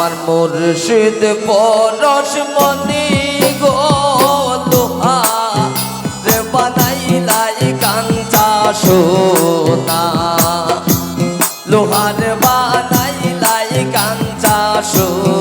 আমার মুর্শিদ পরশ মনি গো তোহা রে বানাইলাই কাঞ্চা সোনা। লোহার বানাইলাই কাঞ্চা সোনা।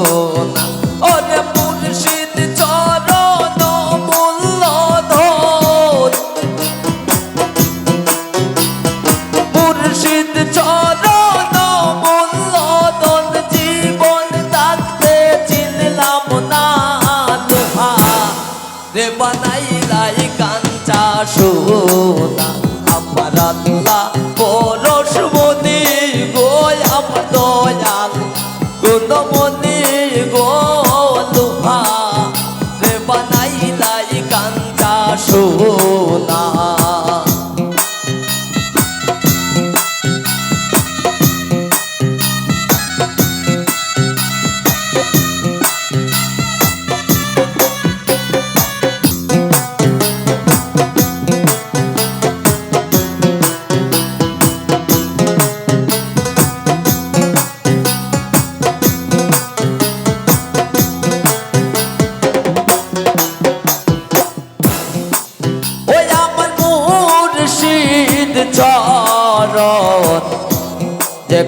বানাইলাই কাঞ্চা সোনা। আমার আল্লাহ পরশ মনি গো, আমার দয়াল। গুণ মনি গো, লোহা। রে বানাইলাই কাঞ্চা সোনা।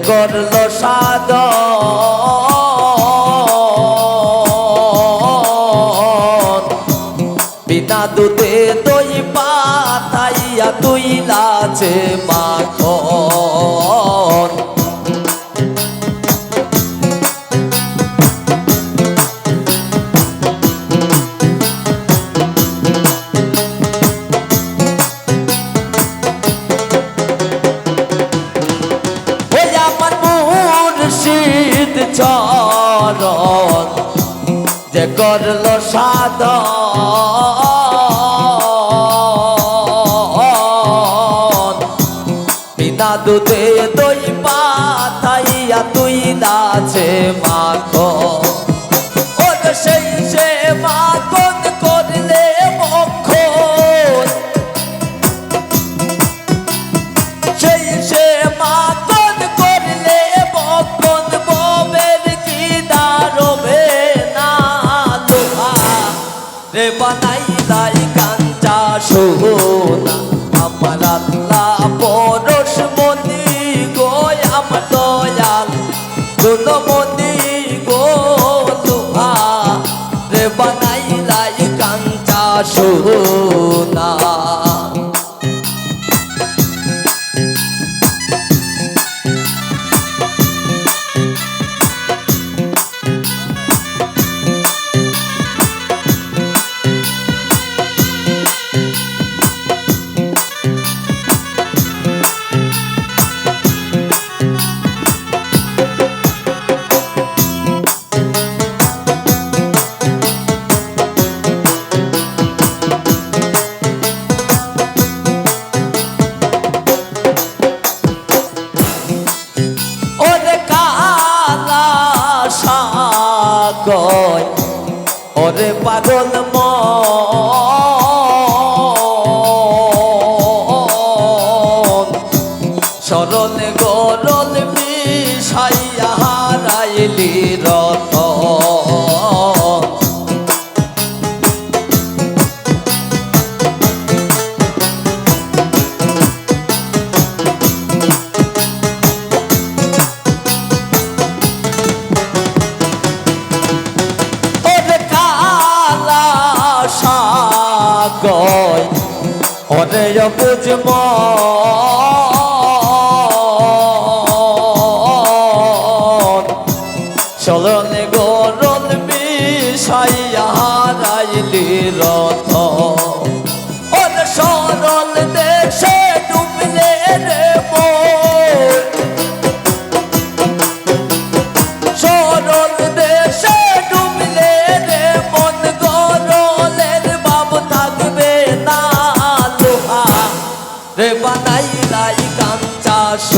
করল সাদ করল সাদ বিনা দুধে দই পাতাইয়া তুই নাচে মাখো রে বানাই দাই কাঞ্চা সোনা। আমার আল্লাহ পরশ মনি গো, আমার দয়াল। গুণ মনি গো লোহা রে বানাই দাই কাঞ্চা সোনা। সাগয় ওরে পাগল ম সরল গরল মিশাইয়া হারাইলি রত সাগয় অনে বুঝম চলনে গরল মিশাইয়া হারাইলি রথ।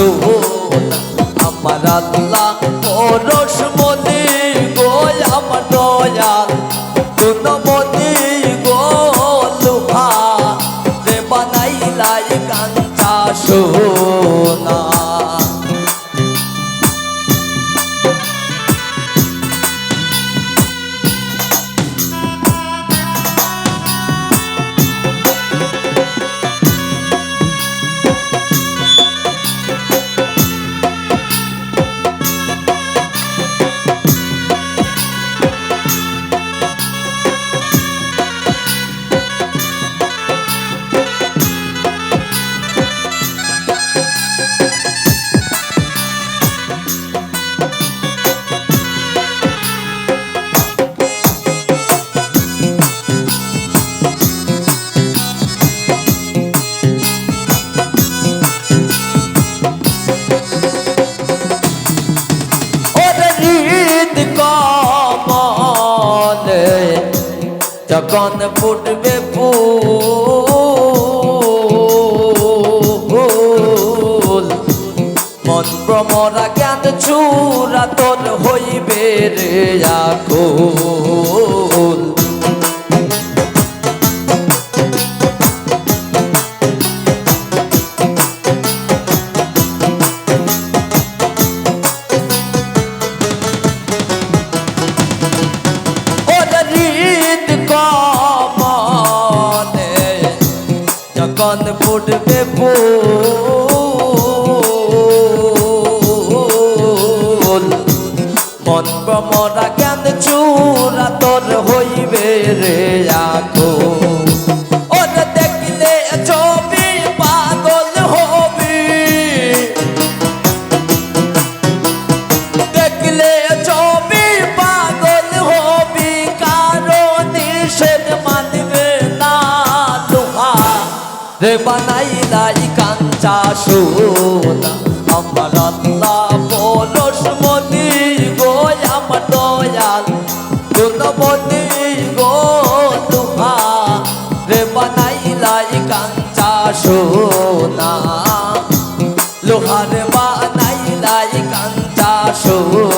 সোনা আমার আল্লাহ পরশ মনি গো আমার দয়াল কোন মনি যখন ফুটবে ফুল মন প্রমরা জ্ঞান চূড়া তোর হইবে রে আকুল মন প্রমরা জ্ঞান চূড়া তোর হইবে রে আখো ওরে দেখলে ছবি পাগল হবি। দেখলে ছবি পাগল হবি কারও নিষেধ মানবে না লোহা। রে বানাইলাই কাঞ্চা সোনা সোনা লোহার বানাইলাই কান্তা সোনা